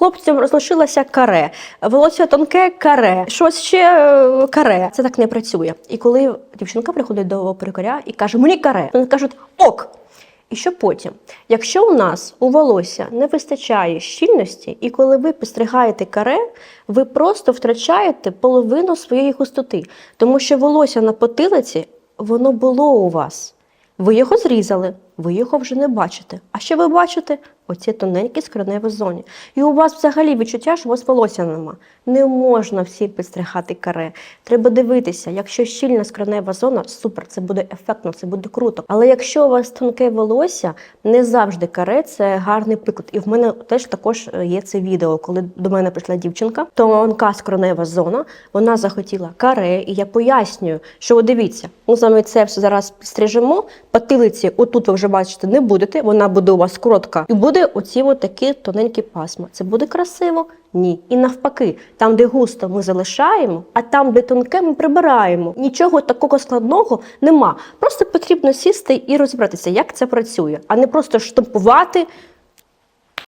Хлопцям розлишилося каре, волосся тонке каре, щось ще е, каре. Це так не працює. І коли дівчинка приходить до перукаря і каже, мені каре, вони кажуть ок. І що потім? Якщо у нас у волосся не вистачає щільності, і коли ви підстригаєте каре, ви просто втрачаєте половину своєї густоти, тому що волосся на потилиці воно було у вас. Ви його зрізали, ви його вже не бачите. А що ви бачите? Оці тоненькі скроневі зоні. І у вас взагалі відчуття, що у вас волосся нема. Не можна всі підстригати каре. Треба дивитися, якщо щільна скронева зона, супер, це буде ефектно, це буде круто. Але якщо у вас тонке волосся, не завжди каре це гарний приклад. І в мене теж також е, є це відео, коли до мене прийшла дівчинка, тонка скронева зона, вона захотіла каре, і я пояснюю, що от дивіться, ми вами це все зараз підстрижемо. Потилиці, отут ви вже бачите, не будете, вона буде у вас коротка, і буде оці от такі тоненькі пасма. Це буде красиво? Ні. І навпаки, там, де густо, ми залишаємо, а там, де тонке, ми прибираємо. Нічого такого складного нема. Просто потрібно сісти і розібратися, як це працює, а не просто штампувати,